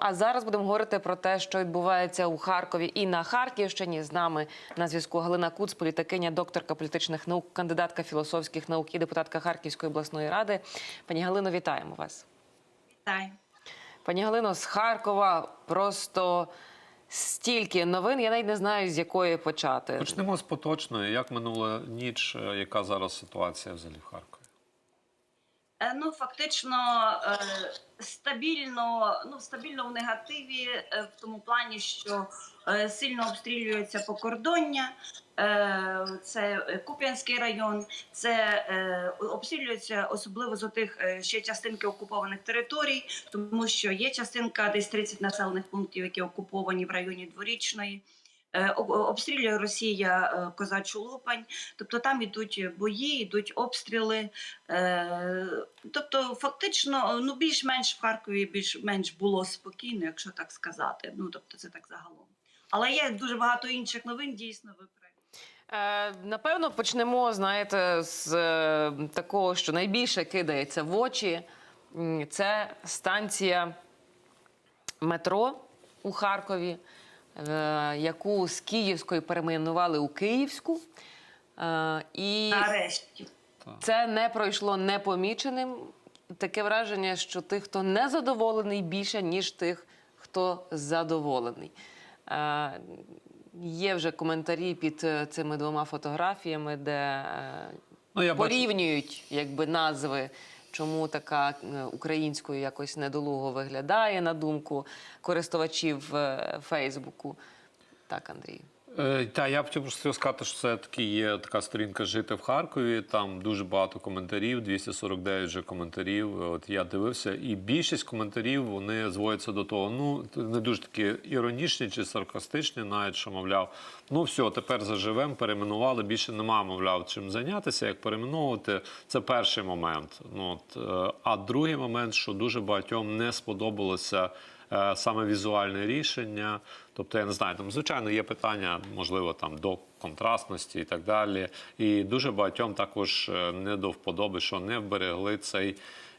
А зараз будемо говорити про те, що відбувається у Харкові і на Харківщині. З нами на зв'язку Галина Куц, політикиня, докторка політичних наук, кандидатка філософських наук і депутатка Харківської обласної ради. Пані Галино, вітаємо вас. Вітаю. Пані Галино, з Харкова просто стільки новин. Я навіть не знаю, з якої почати. Почнемо з поточної. Як минула ніч, яка зараз ситуація взагалі в Харкові? Е, Ну, фактично е, стабільно, ну, стабільно в негативі, е, в тому плані, що сильно обстрілюється покордоння. Це Куп'янський район, це обстрілюється особливо з отих ще частинки окупованих територій, тому що є частинка десь 30 населених пунктів, які окуповані в районі дворічної. Е, об- Обстрілює Росія е, Козачу Лопань, тобто там ідуть бої, йдуть обстріли. Е, Тобто, фактично, ну більш-менш в Харкові більш-менш було спокійно, якщо так сказати. Ну тобто, це так загалом. Але є дуже багато інших новин. Дійсно, ви напевно, почнемо, знаєте, з такого, що найбільше кидається в очі. Це станція метро у Харкові, яку з Київської перейменували у Київську. Е, і Нарешті. це не пройшло непоміченим. Таке враження, що тих, хто не задоволений, більше, ніж тих, хто задоволений. Е, є вже коментарі під е, цими двома фотографіями, де е, Ну, я бачу, порівнюють якби, назви, чому така е, українською якось недолуго виглядає, на думку користувачів е, Фейсбуку. Так, Андрій. Е, Та я б хотів сказати, що це таки є така сторінка жити в Харкові. Там дуже багато коментарів, 249 вже коментарів. От я дивився, і більшість коментарів вони зводяться до того. Ну не дуже такі іронічні чи саркастичні, навіть що мовляв, ну все, тепер заживемо, перейменували. Більше нема, мовляв, чим зайнятися, як перейменовувати. Це перший момент. Ну от е, а другий момент, що дуже багатьом не сподобалося е, саме візуальне рішення. Тобто, я не знаю, там звичайно є питання, можливо, там до контрастності і так далі. І дуже багатьом також е, не до вподоби, що не вберегли цей.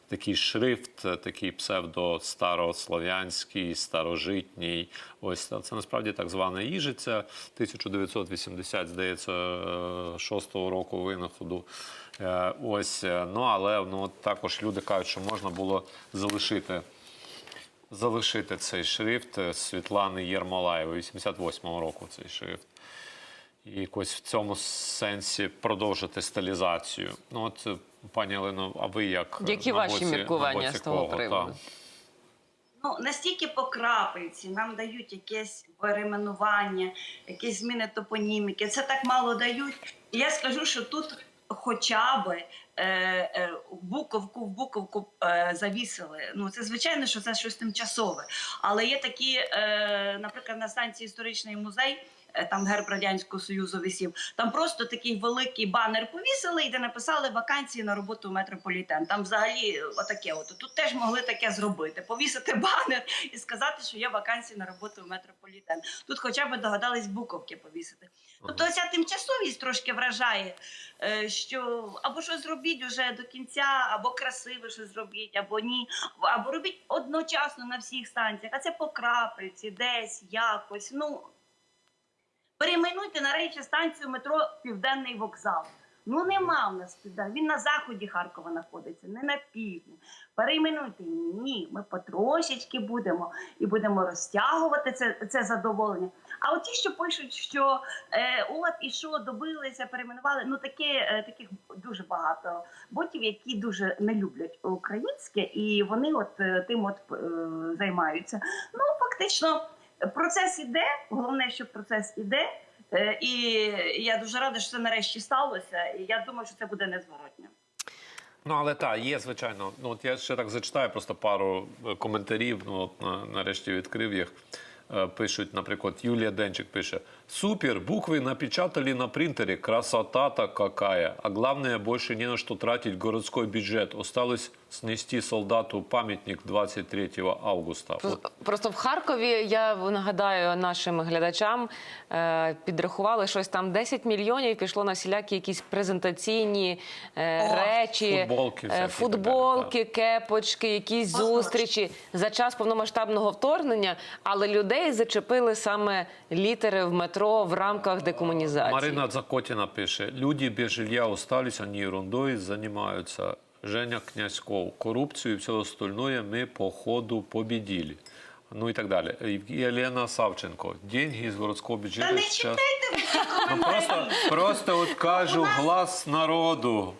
Такий шрифт, е, такий псевдо-старослов'янський, старожитній. Ось це насправді так звана їжиця 1980, здається, е, шостого року винаходу. Е, Ось, е, ну але ну також люди кажуть, що можна було залишити залишити цей шрифт е, Світлани Єрмолаєвої, 88-го року цей шрифт. І якось в цьому сенсі продовжити стилізацію. Ну от, е, пані Олено, а ви як? е, Які на ваші боці- міркування з того кого? приводу? Та. Ну настільки по крапельці нам дають якесь перейменування, якісь зміни топоніміки. Це так мало дають. І я скажу, що тут хоча б е, е, буковку в буковку е, завісили. Ну це звичайно, що це щось тимчасове. Але є такі, е, наприклад, на станції історичний музей. Е, Там герб радянського союзу висів. Там просто такий великий банер повісили, і де написали вакансії на роботу в метрополітен. Там взагалі е, отаке. От тут теж могли таке зробити: повісити банер і сказати, що є вакансії на роботу в метрополітен. Тут хоча б догадались буковки повісити. Тобто, ця тимчасовість трошки вражає, е, що або щось зробіть уже до кінця, або красиве щось зробіть, або ні, або робіть одночасно на всіх станціях. А це по крапельці, десь якось. Ну перейменуйте нарешті станцію метро Південний вокзал. Ну нема в нас південний. Він на заході Харкова знаходиться, не на півдні. Перейменуйте ні. Ми потрошечки будемо і будемо розтягувати це, це задоволення. А от ті, що пишуть, що е, от і що добилися, перейменували. Ну таке е, таких дуже багато ботів, які дуже не люблять українське, і вони от е, тим от е, займаються. Ну фактично. Процес іде, головне, що процес іде. Е, І я дуже рада, що це нарешті сталося. І я думаю, що це буде незворотньо. Ну, але так, є, звичайно. Ну, от я ще так зачитаю просто пару е, коментарів. Ну, от, нарешті відкрив їх. Е, Пишуть, наприклад, Юлія Денчик пише: Супер, буквы напечатали на принтере, красота-то какая. А главное, больше не на что тратить городской бюджет. Осталось снести солдату памятник 23 августа. Просто в Харкові я нагадаю нашим глядачам е, підрахували щось там 10 мільйонів пішло на всілякі якісь презентаційні е, О, речі, футболки е, всякі футболки, кепочки, якісь зустрічі за час повномасштабного вторгнення, але людей зачепили саме літери в метро в рамках декомунізації. Марина Закотина пише: люди без жилья остались, они ерундой занимаются. Женя Князьков. Коррупцию и все остальное мы по ходу победили. Ну и так далее. И Елена Савченко. Деньги из городского Та не читайте ви Ну, просто, просто от кажу глас народу.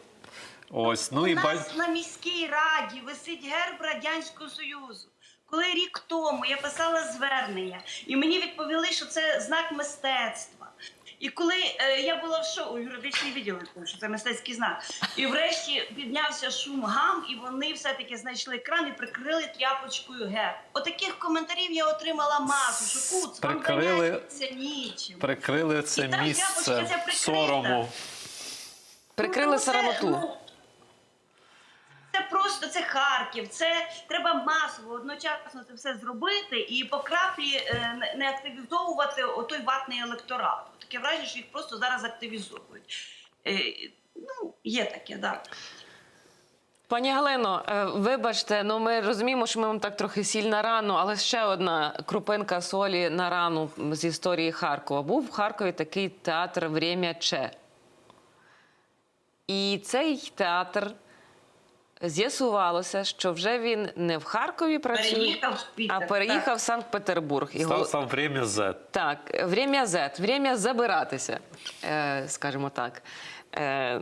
Ось, ну У і нас на міській раді висить герб Радянського Союзу. Коли рік тому я писала звернення, і мені відповіли, що це знак мистецтва. І коли е, я була в шоу, юридичний відділ, тому що це мистецький знак. І врешті піднявся шум гам, і вони все-таки знайшли екран і прикрили тряпочкою ге. Отаких коментарів я отримала масу, що куц, вам Прикрили- нічим. прикрили це І та місце прикрита. сорому. Прикрили Ну, це, сарамоту. ну, Це просто це Харків. Це треба масово одночасно це все зробити і по краплі е, не- активізовувати отой ватний електорат. Таке враження, що їх просто зараз активізовують. Е, Ну, є таке, так. Пані Галино, е, вибачте, ну ми розуміємо, що ми вам так трохи сіль на рану, але ще одна крупинка солі на рану з історії Харкова. Був в Харкові такий театр «Время Че. І цей театр з'ясувалося, що вже він не в Харкові працює, Переїхав в Пітер, а переїхав так. в Санкт-Петербург. Став гол- сам время Z. так, время Z, время забиратися, е, скажімо так. Е,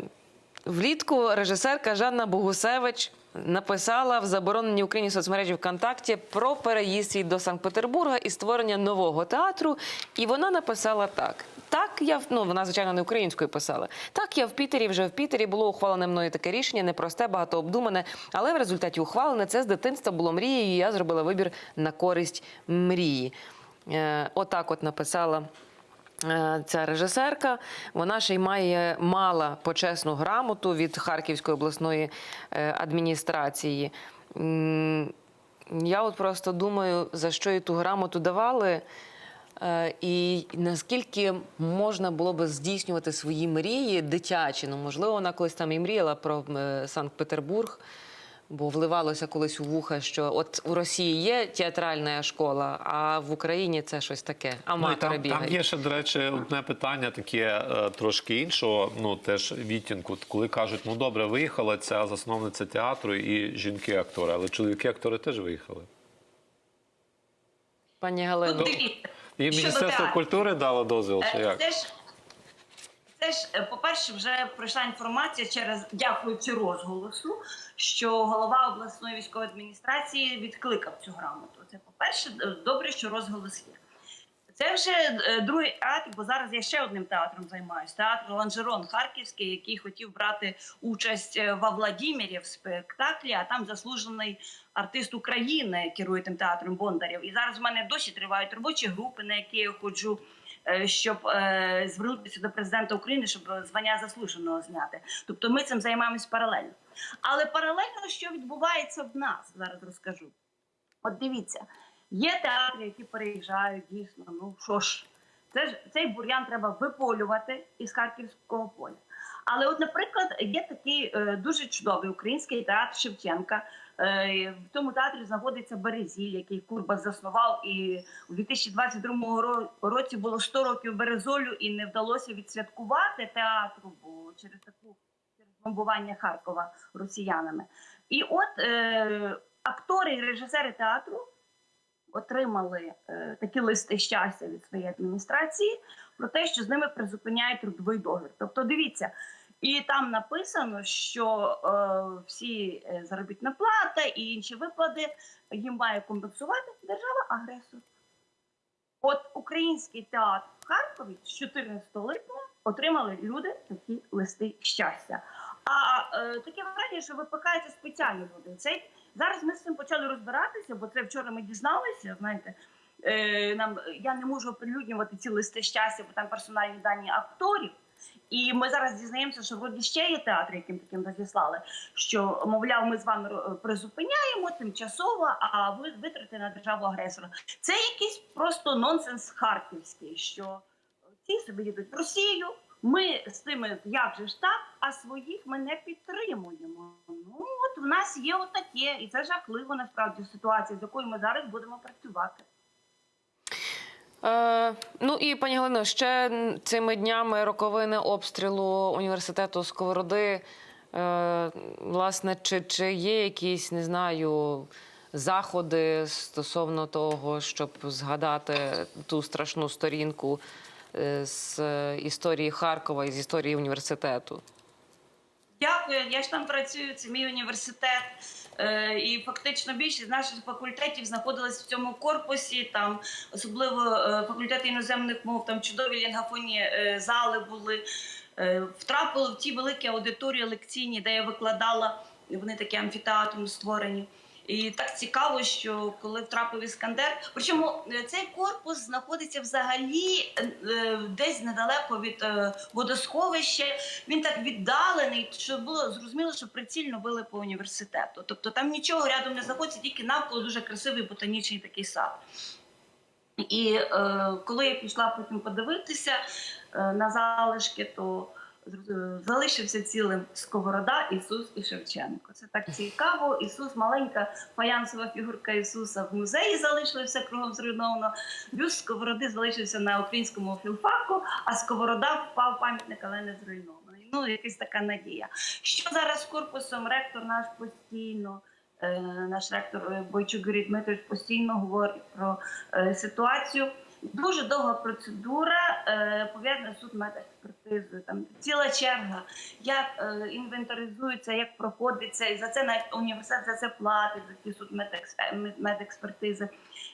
влітку режисерка Жанна Богусевич написала в забороненій Україні соцмережі ВКонтакті про переїзд до Санкт-Петербурга і створення нового театру. І вона написала так. Так, я ну вона звичайно не українською писала. Так, я в Пітері, вже в Пітері було ухвалене мною таке рішення, непросте, багатообдумане, але в результаті ухвалене це з дитинства було мрією. і Я зробила вибір на користь мрії. Е, отак, от написала. е, Ця режисерка, вона ще й має мала почесну грамоту від Харківської обласної е, адміністрації. Я от просто думаю, за що їй ту грамоту давали, і наскільки можна було би здійснювати свої мрії дитячі. Ну, можливо, вона колись там і мріяла про е, Санкт-Петербург. Бо вливалося колись у вуха, що от у Росії є театральна школа, а в Україні це щось таке. Ну, Аматори там, там є ще, до речі, одне питання таке е, трошки іншого, ну теж відтінку. Коли кажуть, ну добре, виїхала ця засновниця театру і жінки-актори, але чоловіки-актори теж виїхали. Пані Ну, дивіться, І щодо Міністерство театру. культури дало дозвіл, чи Е, як? Це ж, це ж, е, по-перше, вже пройшла інформація через дякуючи розголосу, що голова обласної військової адміністрації відкликав цю грамоту. Це по-перше, добре, що розголос є. Це вже е, другий акт, бо зараз я ще одним театром займаюся. Театр Ланжерон Харківський, який хотів брати участь е, во Владімірі в спектаклі, а там заслужений артист України керує тим театром Бондарєв. І зараз в мене досі тривають робочі групи, на які я ходжу, е, щоб е, звернутися до президента України, щоб звання заслуженого зняти. Тобто ми цим займаємось паралельно. Але паралельно, що відбувається в нас, зараз розкажу. От дивіться, є театри, які переїжджають дійсно. Ну що ж, це ж цей бур'ян треба виполювати із харківського поля. Але, от, наприклад, є такий е, дуже чудовий український театр Шевченка. Е, в тому театрі знаходиться Березіль, який Курбас заснував. І у 2022 ро- році було 100 років Березолю, і не вдалося відсвяткувати театру, бо через таку через бомбування Харкова росіянами. І от е, актори і режисери театру отримали е, такі листи щастя від своєї адміністрації про те, що з ними призупиняють трудовий договір. Тобто, дивіться, і там написано, що е, всі е, заробітна плата і інші виплати їм має компенсувати держава-агресор. От український театр в Харкові з 14 липня отримали люди такі листи щастя. А е, таке враження, що випихаються спеціальні люди. Зараз ми з цим почали розбиратися, бо це вчора ми дізналися. Знаєте, е, нам я не можу оприлюднювати ці листи щастя, бо там персональні дані акторів. І ми зараз дізнаємося, що вроді ще є театр, яким таким розіслали, що мовляв, ми з вами призупиняємо тимчасово, а ви витрати на державу агресора. Це якийсь просто нонсенс харківський, що ці собі їдуть в Росію. Ми з тими, як же ж так, а своїх ми не підтримуємо. Ну от в нас є отаке, і це жахливо насправді ситуація, з якою ми зараз будемо працювати. Е, ну і пані Галино, ще цими днями роковини обстрілу університету Сковороди. Е, власне, чи, чи є якісь, не знаю, заходи стосовно того, щоб згадати ту страшну сторінку з історії Харкова і з історії університету? Дякую. Я ж там працюю. Це мій університет. Е, і фактично більшість наших факультетів знаходились в цьому корпусі. Там особливо е, факультет іноземних мов, там чудові лінгафонні е, зали були. Е, втрапили в ті великі аудиторії лекційні, де я викладала. Вони такі амфітеатром створені. І так цікаво, що коли втрапив іскандер, причому е, цей корпус знаходиться взагалі е, е, десь недалеко від водосховища. Він так віддалений, що було зрозуміло, що прицільно били по університету. Тобто там нічого рядом не знаходиться, тільки навколо дуже красивий ботанічний такий сад. І е, коли я пішла потім подивитися е, на залишки, то залишився цілим Сковорода, Ісус і Шевченко. Це так цікаво. Ісус, маленька фаянсова фігурка Ісуса в музеї залишилася кругом зруйновано. Бюст Сковороди залишився на українському філфаку, а Сковорода впав пам'ятник, але не зруйнований. Ну, якась така надія. Що зараз з корпусом ректор наш постійно. е, Наш ректор е, Бойчук Юрій Дмитрович постійно говорить про е, ситуацію. Дуже довга процедура пов'язана з судмедекспертизою. Там ціла черга, як е, інвентаризується, як проходиться, і за це навіть університет за це платить за ці судмедекспертизи.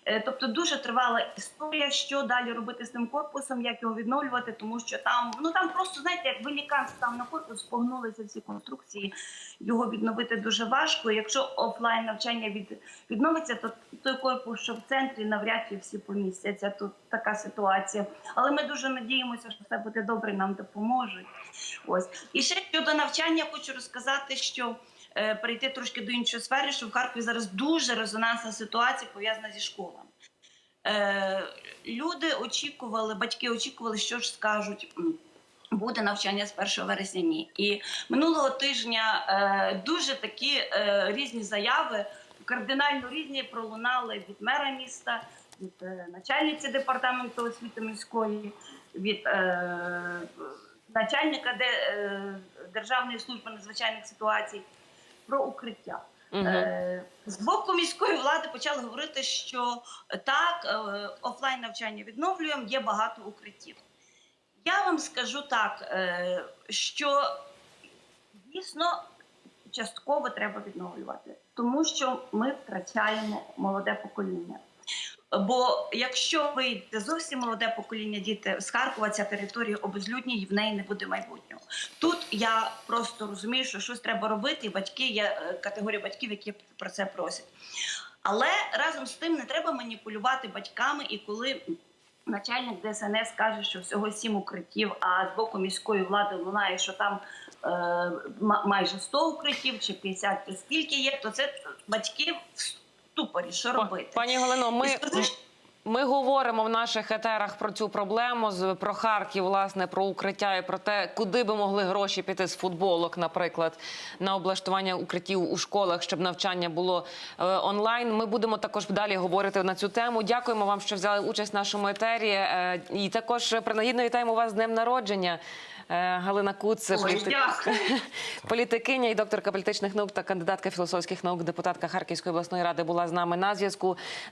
Е, тобто дуже тривала історія, що далі робити з тим корпусом, як його відновлювати, тому що там ну там просто знаєте, як великан став на корпус, погнулися всі конструкції. Його відновити дуже важко. Якщо офлайн навчання від відновиться, то той корпус, що в центрі, навряд чи всі помістяться. Тут така ситуація. Але ми дуже надіємося, що все буде добре, нам допоможуть. Ось і ще щодо навчання, хочу розказати, що е, перейти трошки до іншої сфери, що в Харкові зараз дуже резонансна ситуація пов'язана зі школами. Е, люди очікували, батьки очікували, що ж скажуть. Буде навчання з 1 вересня ні. І минулого тижня е, дуже такі е, різні заяви, кардинально різні, пролунали від мера міста, від е, начальниці департаменту освіти міської, від е, начальника де, е, Державної служби надзвичайних ситуацій про укриття. Угу. З боку міської влади почали говорити, що так, е, офлайн навчання відновлюємо, є багато укриттів. Я вам скажу так, е, що дійсно частково треба відновлювати, тому що ми втрачаємо молоде покоління. Бо якщо вийде зовсім молоде покоління діти з Харкова, ця територія обезлюдні і в неї не буде майбутнього. Тут я просто розумію, що щось треба робити, і батьки є е, категорія батьків, які про це просять. Але разом з тим не треба маніпулювати батьками, і коли начальник ДСНС каже, що всього сім укриттів, а з боку міської влади лунає, що там е, ма- майже 100 укриттів чи 50, чи скільки є, то це батьки в ступорі, що робити. Пані Галино, ми. Ми говоримо в наших етерах про цю проблему про Харків, власне, про укриття і про те, куди би могли гроші піти з футболок, наприклад, на облаштування укриттів у школах, щоб навчання було е, онлайн. Ми будемо також далі говорити на цю тему. Дякуємо вам, що взяли участь в нашому етері. Е, і також принагідно вітаємо вас з днем народження. Е, Галина Куц, Ой, політик- політикиня і докторка політичних наук та кандидатка філософських наук, депутатка Харківської обласної ради була з нами на зв'язку.